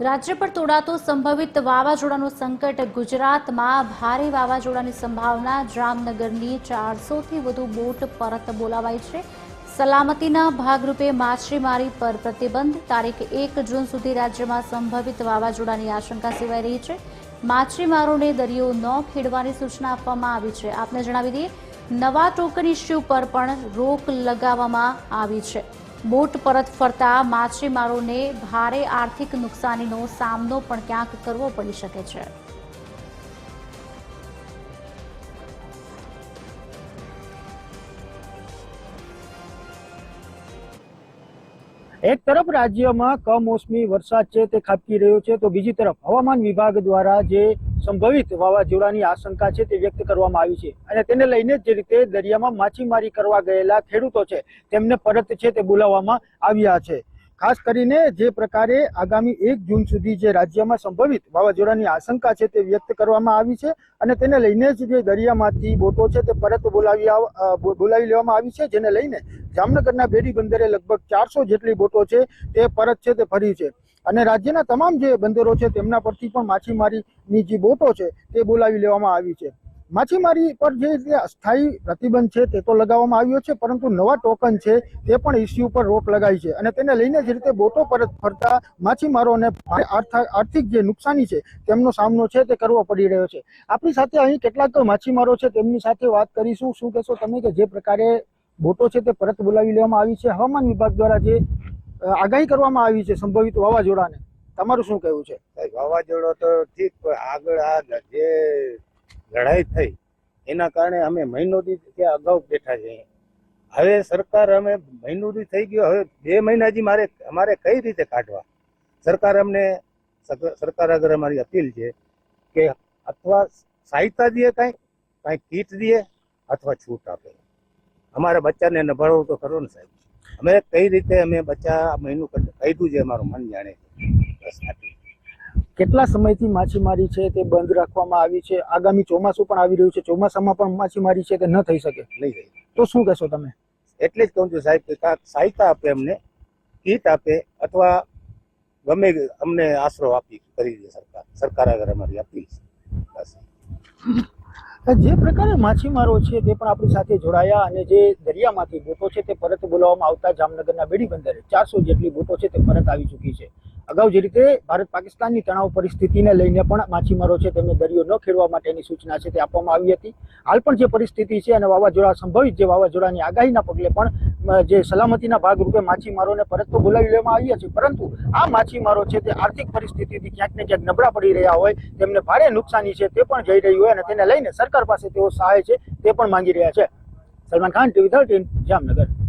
રાજ્ય પર તોડાતો સંભવિત વાવાઝોડાનું સંકટ ગુજરાતમાં ભારે વાવાઝોડાની સંભાવના. જામનગરની ચારસોથી વધુ બોટ પરત બોલાવાઈ છે. સલામતીના ભાગરૂપે માછીમારી પર પ્રતિબંધ. તારીખ એક જૂન સુધી રાજ્યમાં સંભવિત વાવાઝોડાની આશંકા સેવાઈ રહી છે. માછીમારોને દરિયો ન ખેડવાની સૂચના આપવામાં આવી છે. આપને જણાવી દઈએ નવા ટોકન ઇસ્યુ પર પણ રોક લગાવવામાં આવી છે. બોટ પરત ફરતા માછીમારોને ભારે આર્થિક નુકસાનીનો સામનો પણ ક્યાંક કરવો પડી શકે છે. એક તરફ રાજ્યમાં કમોસમી વરસાદ છે તે ખાબકી રહ્યો છે, તો બીજી તરફ હવામાન વિભાગ દ્વારા જે સંભવિત વાવાઝોડાની આશંકા છે તે વ્યક્ત કરવામાં આવી છે. અને તેને લઈને જે રીતે દરિયામાં માછીમારી કરવા ગયેલા ખેડૂતો છે, તેમને પરત છે તે બોલાવવામાં આવ્યા છે. ખાસ કરીને જે પ્રકારે આગામી એક જૂન સુધી જે રાજ્યમાં સંભવિત વાવાઝોડાની આશંકા છે તે વ્યક્ત કરવામાં આવી છે અને તેને લઈને જ જે દરિયામાંથી બોટો છે તે પરત બોલાવી બોલાવી લેવામાં આવી છે, જેને લઈને જામનગરના બેડી બંદરે લગભગ ચારસો જેટલી બોટો છે તે પરત છે તે ફરી છે. અને રાજ્યના તમામ જે બંદરો છે, તેમના પરથી પણ માછીમારીની જે બોટો છે, તે બોલાવી લેવામાં આવી છે. માછીમારી પર જે રીતે અસ્થાયી પ્રતિબંધ છે, તે તો લગાવવામાં આવ્યો છે, પરંતુ નવા ટોકન છે, તે પણ ઇસ્યુ પર રોક લગાવી છે. અને તેને લઈને જે રીતે બોટો પરત ફરતા માછીમારોને આર્થિક જે નુકસાની છે, તેમનો સામનો છે, તે કરવો પડી રહ્યો છે. આપણી સાથે અહીં કેટલાક માછીમારો છે, તેમની સાથે વાત કરીશું. શું કહેશો તમે કે જે પ્રકારે બોટો છે, તે પરત બોલાવી લેવામાં આવી છે? હવામાન વિભાગ દ્વારા જે આગાહી કરવામાં આવી છે સંભવિત વાવાઝોડાને. તમારું શું કહેવું છે? વાવાઝોડો તો ઠીક, પણ આગળ આ જે લડાઈ થઈ, એના કારણે અમે મહિનોથી ત્યાં અગાઉ બેઠા છે હવે સરકાર અમે મહિનોથી થઈ ગયો, હવે બે મહિનાથી મારે, અમારે કઈ રીતે કાઢવા? સરકાર અમને સરકાર આગળ અમારી અપીલ છે કે અથવા સહાયતા દે કાંઈ કાંઈ કીટ દે અથવા છૂટ આપે. અમારા બચ્ચાને નભાળવું તો ખરો ને સાહેબ. અમે કઈ રીતે અમે બચ્ચા મહિનું કાઢ્યું છે અમારું મન જાણે. બસ આટલું. કેટલા સમયથી માછીમારી છે તે બંધ રાખવામાં આવી છે? આગામી ચોમાસું પણ આવી રહ્યું છે. ચોમાસામાં પણ માછીમારી છે તે ન થઈ શકે? નહીં થાય તો શું કહેશો તમે? એટલે જ કહું છું સાહેબ કે સહાયતા આપે અમને કીટ આપે અથવા ગમે અમને આશરો આપી કરી દે સરકાર. સરકાર આગળ અમારી અપીલ છે. બસ. જે પ્રકારે માછીમારો છે તે પણ આપણી સાથે જોડાયા અને જે દરિયામાંથી બોટો છે તે પરત બોલાવવામાં આવતા જામનગરના બેડી બંદરે ચારસો જેટલી બોટો છે તે પરત આવી ચૂકી છે. અગાઉ જે રીતે ભારત પાકિસ્તાનની તણાવ પરિસ્થિતિને લઈને પણ માછીમારો છે તેમને દરિયો ન ખેડવા માટેની સૂચના છે તે આપવામાં આવી હતી. હાલ પણ જે પરિસ્થિતિ છે અને વાવાઝોડા સંભવિત જે વાવાઝોડાની આગાહીના પગલે પણ જે સલામતીના ભાગરૂપે માછીમારોને પરત તો બોલાવી લેવામાં આવ્યા છે, પરંતુ આ માછીમારો છે તે આર્થિક પરિસ્થિતિથી ક્યાંક ને ક્યાંક નબળા પડી રહ્યા હોય, તેમને ભારે નુકસાની છે તે પણ જઈ રહી હોય અને તેને લઈને સરકાર પાસે તેઓ સહાય છે તે પણ માંગી રહ્યા છે. Salman Khan, TV thirteen, Jamnagar.